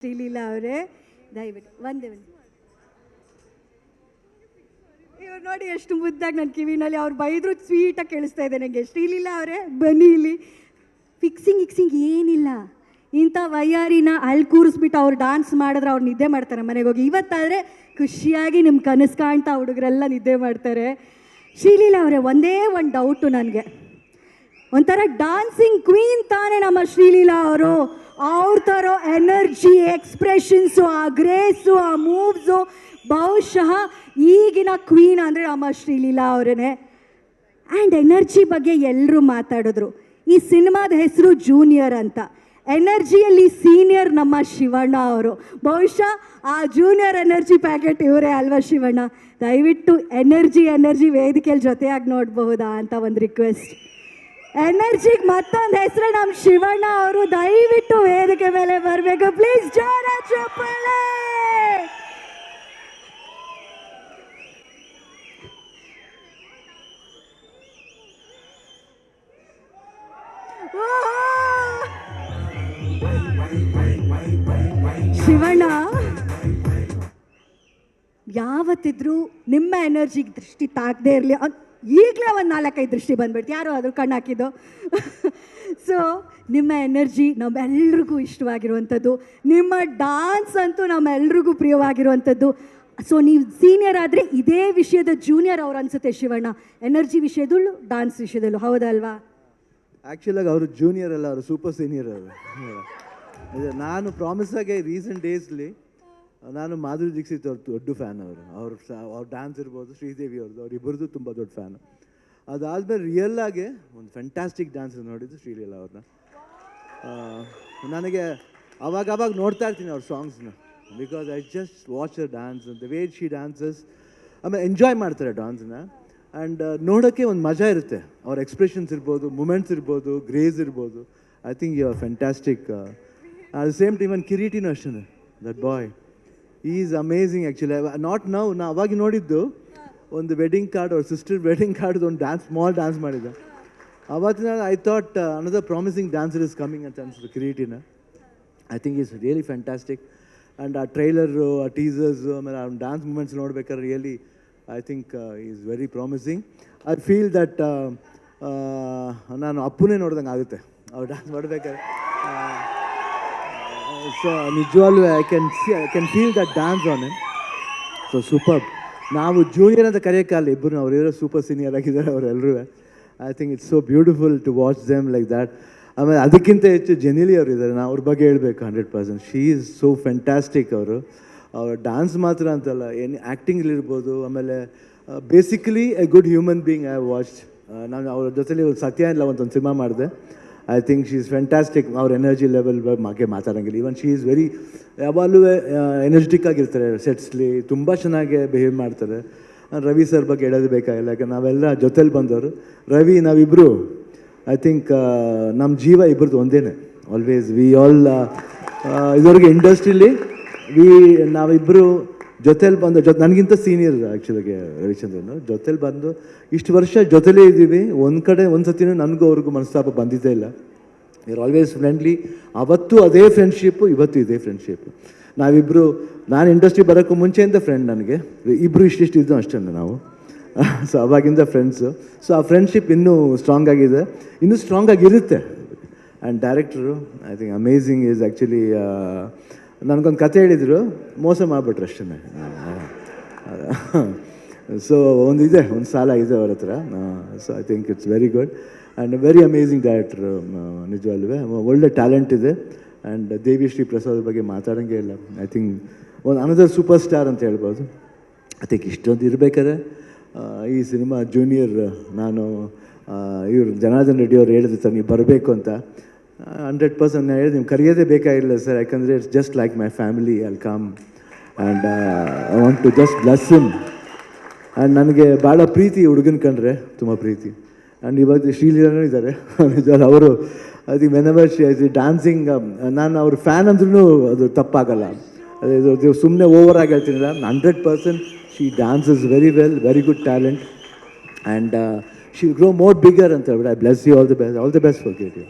ಶ್ರೀಲೀಲಾ ಅವರೇ. ದಯವಿಟ್ಟು, ಒಂದೇ ಒಂದು. ಇವ್ರು ನೋಡಿ ಎಷ್ಟು ಮುದ್ದಾಗಿ ನನ್ನ ಕಿವಿನಲ್ಲಿ ಅವ್ರು ಬೈದ್ರು ಸ್ವೀಟಾಗಿ ಕೇಳಿಸ್ತಾ ಇದೆ ನನಗೆ ಶ್ರೀಲೀಲಾ ಅವರೇ, ಬನ್ನಿ ಇಲ್ಲಿ. ಫಿಕ್ಸಿಂಗ್ ಇಕ್ಸಿಂಗ್ ಏನಿಲ್ಲ. ಇಂಥ ವಯ್ಯಾರಿನ ಅಲ್ಲಿ ಕೂರಿಸ್ಬಿಟ್ಟು ಅವ್ರು ಡಾನ್ಸ್ ಮಾಡಿದ್ರೆ ಅವ್ರು ನಿದ್ದೆ ಮಾಡ್ತಾರೆ ಮನೆಗೆ ಹೋಗಿ. ಇವತ್ತಾದರೆ ಖುಷಿಯಾಗಿ ನಿಮ್ಮ ಕನಸು ಕಾಣ್ತಾ ಹುಡುಗರೆಲ್ಲ ನಿದ್ದೆ ಮಾಡ್ತಾರೆ. ಶ್ರೀಲೀಲಾ ಅವರೇ, ಒಂದೇ ಒಂದು ಡೌಟು ನನಗೆ. ಒಂಥರ ಡಾನ್ಸಿಂಗ್ ಕ್ವೀನ್ ತಾನೇ ನಮ್ಮ ಶ್ರೀಲೀಲಾ ಅವರು. ಥರ ಎನರ್ಜಿ ಎಕ್ಸ್ಪ್ರೆಷನ್ಸು, ಆ ಗ್ರೇಸು, ಆ ಮೂವ್ಸು, ಬಹುಶಃ ಈಗಿನ ಕ್ವೀನ್ ಅಂದರೆ ನಮ್ಮ ಶ್ರೀಲೀಲಾ ಅವರೇ ಆ್ಯಂಡ್ ಎನರ್ಜಿ ಬಗ್ಗೆ ಎಲ್ಲರೂ ಮಾತಾಡಿದ್ರು. ಈ ಸಿನಿಮಾದ ಹೆಸರು ಜೂನಿಯರ್ ಅಂತ. ಎನರ್ಜಿಯಲ್ಲಿ ಸೀನಿಯರ್ ನಮ್ಮ ಶಿವಣ್ಣ ಅವರು. ಬಹುಶಃ ಆ ಜೂನಿಯರ್ ಎನರ್ಜಿ ಪ್ಯಾಕೆಟ್ ಇವರೇ ಅಲ್ವಾ ಶಿವಣ್ಣ? ದಯವಿಟ್ಟು ಎನರ್ಜಿ ಎನರ್ಜಿ ವೇದಿಕೆಯಲ್ಲಿ ಜೊತೆಯಾಗಿ ನೋಡಬಹುದಾ ಅಂತ ಒಂದು ರಿಕ್ವೆಸ್ಟ್. ಎನರ್ಜಿಗೆ ಮತ್ತೊಂದು ಹೆಸರು ನಮ್ಮ ಶಿವಣ್ಣ ಅವರು ದಯವಿಟ್ಟು ವೇದಿಕೆ ಮೇಲೆ ಬರಬೇಕು. ಪ್ಲೀಸ್ ಜೋರ ಚಪ್ಪಾಳೆ ಶಿವಣ್ಣ, ಯಾವತ್ತಿದ್ರೂ ನಿಮ್ಮ ಎನರ್ಜಿಗೆ ದೃಷ್ಟಿ ತಾಗದೇ ಇರಲಿ. ಈಗಲೇ ಒಂದು ನಾಲ್ಕೈದು ದೃಷ್ಟಿ ಬಂದ್ಬಿಡ್ತು. ಯಾರೋ ಅದ್ರ ಕಣ್ಣು ಹಾಕಿದ್ದು? ಸೊ ನಿಮ್ಮ ಎನರ್ಜಿ ನಮ್ಮೆಲ್ರಿಗೂ ಇಷ್ಟವಾಗಿರುವಂಥದ್ದು. ನಿಮ್ಮ ಡಾನ್ಸ್ ಅಂತೂ ನಮ್ಮೆಲ್ರಿಗೂ ಪ್ರಿಯವಾಗಿರುವಂಥದ್ದು. ಸೊ ನೀವು ಸೀನಿಯರ್ ಆದರೆ ಇದೇ ವಿಷಯದ ಜೂನಿಯರ್ ಅವ್ರು ಅನ್ಸುತ್ತೆ ಶಿವಣ್ಣ. ಎನರ್ಜಿ ವಿಷಯದಲ್ಲೂ ಡಾನ್ಸ್ ವಿಷಯದಲ್ಲೂ. ಹೌದಲ್ವಾ ಆ್ಯಕ್ಚುಲಾಗಿ ಅವರು ಜೂನಿಯರ್ ಅಲ್ಲ, ಅವರು ಸೂಪರ್ ಸೀನಿಯರ್ ಅವರು. ನಾನು ಪ್ರಾಮಿಸ್ ಆಗಿ ರೀಸೆಂಟ್ ಡೇಸ್ಲಿ ನಾನು ಮಾಧುರಿ ದೀಕ್ಷಿತ್ ಅವ್ರ ದೊಡ್ಡ ಫ್ಯಾನ್ ಅವರು. ಅವ್ರ ಅವ್ರ ಡ್ಯಾನ್ಸ್ ಇರ್ಬೋದು, ಶ್ರೀದೇವಿ ಅವ್ರದ್ದು ಅವ್ರಿಬ್ಬರದು ತುಂಬ ದೊಡ್ಡ ಫ್ಯಾನು ಅದಾದಮೇಲೆ ರಿಯಲ್ ಆಗಿ ಒಂದು ಫ್ಯಾಂಟಾಸ್ಟಿಕ್ ಡ್ಯಾನ್ಸ್ ನೋಡಿದ್ದು ಶ್ರೀಲೀಲಾ ಅವ್ರನ್ನ ನನಗೆ ಅವಾಗ ಅವಾಗ ನೋಡ್ತಾ ಇರ್ತೀನಿ ಅವ್ರ ಸಾಂಗ್ಸ್ನ because I just watch a dance the way she dances ಆಮೇಲೆ ಎಂಜಾಯ್ ಮಾಡ್ತಾರೆ ಡ್ಯಾನ್ಸ್ನ ಆ್ಯಂಡ್ ನೋಡೋಕ್ಕೆ ಒಂದು ಮಜಾ ಇರುತ್ತೆ. ಅವ್ರ ಎಕ್ಸ್ಪ್ರೆಷನ್ಸ್ ಇರ್ಬೋದು ಮೂಮೆಂಟ್ಸ್ ಇರ್ಬೋದು ಗ್ರೇಸ್ ಇರ್ಬೋದು. I think you are fantastic at the same time ಒಂದು ಕಿರೀಟಿನೂ ಅಷ್ಟೇ that boy is amazing actually not now ನಾ ಅವಾಗ ನೋಡಿದ್ದು ಒಂದು ವೆಡ್ಡಿಂಗ್ ಕಾರ್ಡ್ ಅವ್ರ ಸಿಸ್ಟರ್ ವೆಡ್ಡಿಂಗ್ ಕಾರ್ಡ್ ಒಂದು ಡ್ಯಾನ್ಸ್ ಸ್ಮಾಲ್ ಡ್ಯಾನ್ಸ್ ಮಾಡಿದ್ದೆ. ಅವತ್ತಿನ I thought another promising dancer is coming ಅಂತ ಅನ್ಸುತ್ತೆ ಕ್ರಿಯೇಟಿನ I think is really fantastic and ಆ ಟ್ರೈಲರು ಆ ಟೀಸರ್ಸು ಆಮೇಲೆ ಆ ಡ್ಯಾನ್ಸ್ ಮೂಮೆಂಟ್ಸ್ ನೋಡ್ಬೇಕಾದ್ರೆ really I think is very promising I feel that ನಾನು ಅಪ್ಪುನೇ ನೋಡ್ದಂಗೆ ಆಗುತ್ತೆ. ಅವ್ರು ಡ್ಯಾನ್ಸ್ ಮಾಡ್ಬೇಕಾದ್ರೆ. ಸೊ ನಿಜವಾಗ್ಲೂ I can I can feel that dance on in so super ನಾವು ಜೂನಿಯರ್ ಅಂತ ಕರೆಯೋಕ್ಕಲ್ಲ ಇಬ್ಬರು ಅವರಿರೋ ಸೂಪರ್ ಸೀನಿಯರ್ ಆಗಿದ್ದಾರೆ ಅವರೆಲ್ಲರೂ I think it's so beautiful to watch them like that ಆಮೇಲೆ ಅದಕ್ಕಿಂತ ಹೆಚ್ಚು ಜೆನಿಲಿ ಅವರು ಇದ್ದಾರೆ. ನಾವು ಅವ್ರ ಬಗ್ಗೆ ಹೇಳಬೇಕು hundred percent she is so fantastic ಅವರು. ಅವ್ರ ಡ್ಯಾನ್ಸ್ ಮಾತ್ರ ಅಂತಲ್ಲ ಏನು ಆ್ಯಕ್ಟಿಂಗ್ಲಿರ್ಬೋದು ಆಮೇಲೆ basically a good human being I watch ನಾನು ಅವ್ರ ಜೊತೆಲಿ ಸತ್ಯ ಇಲ್ಲ ಒಂದು ಸಿನಿಮಾ ಮಾಡಿದೆ. I think she is fantastic ಅವ್ರ ಎನರ್ಜಿ ಲೆವೆಲ್ ಬಗ್ಗೆ ಮಾತಾಡೋಂಗಿಲ್ಲ. ಈವನ್ ಶಿ ಈಸ್ ವೆರಿ ಯಾವಾಗಲೂ ಎನರ್ಜೆಟಿಕ್ ಆಗಿರ್ತಾರೆ. ಸೆಟ್ಸ್ಲಿ ತುಂಬ ಚೆನ್ನಾಗಿ ಬಿಹೇವ್ ಮಾಡ್ತಾರೆ. ರವಿ ಸರ್ ಬಗ್ಗೆ ಹೇಳೋದು ಬೇಕಾಗಿಲ್ಲ. ಯಾಕಂದ್ರೆ ನಾವೆಲ್ಲ ಜೊತೆಲಿ ಬಂದವರು. ರವಿ ನಾವಿಬ್ಬರು ಐ ಥಿಂಕ್ ನಮ್ಮ ಜೀವ ಇಬ್ಬರದ್ದು ಒಂದೇನೆ. ಆಲ್ವೇಸ್ ವಿ ಆಲ್ ಇದುವರೆಗೆ ಇಂಡಸ್ಟ್ರಿಲಿ ವಿ ನಾವಿಬ್ಬರು ಜೊತೆಲಿ ಬಂದು ಜೊತೆ ನನಗಿಂತ ಸೀನಿಯರ್ ಆ್ಯಕ್ಚುಲಾಗಿ ರವಿಚಂದ್ರನ್. ಜೊತೆಲಿ ಬಂದು ಇಷ್ಟು ವರ್ಷ ಜೊತೆಲೇ ಇದ್ದೀವಿ. ಒಂದು ಕಡೆ ಒಂದು ಸತಿನೂ ನನಗೂ ಅವ್ರಿಗೂ ಮನಸ್ತಾಪ ಬಂದಿದ್ದೇ ಇಲ್ಲ. ಇರ್ ಆಲ್ವೇಸ್ ಫ್ರೆಂಡ್ಲಿ ಅವತ್ತು ಅದೇ ಫ್ರೆಂಡ್ಶಿಪ್ಪು ಇವತ್ತು ಇದೇ ಫ್ರೆಂಡ್ಶಿಪ್ ನಾವಿಬ್ಬರು ನಾನು ಇಂಡಸ್ಟ್ರಿ ಬರೋಕ್ಕೂ ಮುಂಚೆಯಿಂದ ಫ್ರೆಂಡ್ ನನಗೆ. ಇಬ್ಬರು ಇಷ್ಟಿಷ್ಟು ಇದ್ದು ಅಷ್ಟೇ ನಾವು. ಸೊ ಅವಾಗಿಂದ ಫ್ರೆಂಡ್ಸು ಸೊ ಆ ಫ್ರೆಂಡ್ಶಿಪ್ ಇನ್ನೂ ಸ್ಟ್ರಾಂಗ್ ಆಗಿದೆ. ಇನ್ನೂ ಸ್ಟ್ರಾಂಗ್ ಆಗಿರುತ್ತೆ. And director I think amazing is actually ನನಗೊಂದು ಕತೆ ಹೇಳಿದರು, ಮೋಸ ಮಾಡಿಬಿಟ್ರು ಅಷ್ಟೇ. ಸೊ ಒಂದು ಇದೆ ಒಂದು ಸಾಲ ಇದೆ ಅವ್ರ ಹತ್ರ. So I think it's very good and very amazing director ನಿಜವಲ್ವೇ ಒಳ್ಳೆ ಟ್ಯಾಲೆಂಟ್ ಇದೆ. ಆ್ಯಂಡ್ ದೇವಿ ಶ್ರೀ ಪ್ರಸಾದ್ ಬಗ್ಗೆ ಮಾತಾಡೋಂಗೆ ಇಲ್ಲ. ಐ ಥಿಂಕ್ ಒಂದು ಅನದರ್ ಸೂಪರ್ ಸ್ಟಾರ್ ಅಂತ ಹೇಳ್ಬೋದು. ಐ ಥಿಂಕ್ ಇಷ್ಟೊಂದು ಇರಬೇಕಾದ್ರೆ ಈ ಸಿನಿಮಾ ಜೂನಿಯರ್ ನಾನು ಇವರು ಜನಾರ್ದನ್ ರೆಡ್ಡಿ ಅವ್ರು ಹೇಳಿದ್ರು ತನಗೆ ಬರಬೇಕು ಅಂತ. ಹಂಡ್ರೆಡ್ ಪರ್ಸೆಂಟ್ ನಾನು ಹೇಳಿದೆ ನೀವು ಕರೆಯೋದೇ ಬೇಕಾಗಿಲ್ಲ ಸರ್, ಯಾಕಂದರೆ it's just like my family I'll come and I want to just bless him and ನನಗೆ ಭಾಳ ಪ್ರೀತಿ ಹುಡುಗನ ಕಂಡ್ರೆ, ತುಂಬ ಪ್ರೀತಿ. ಆ್ಯಂಡ್ ಇವಾಗ ಶ್ರೀಲೀಲನೂ ಇದ್ದಾರೆ ಅವರು, ಅದು ವೆನೆವರ್ ಡ್ಯಾನ್ಸಿಂಗ್ ನಾನು ಅವ್ರ ಫ್ಯಾನ್ ಅಂದ್ರೂ ಅದು ತಪ್ಪಾಗಲ್ಲ. ಅದೇ ಸುಮ್ಮನೆ ಓವರ್ ಆಗಿ ಹೇಳ್ತೀನಿಲ್ಲ, hundred percent she dances very well very good talent and she grow more bigger ಅಂತ ಹೇಳ್ಬಿಟ್ಟು I bless you all the best all the best for get you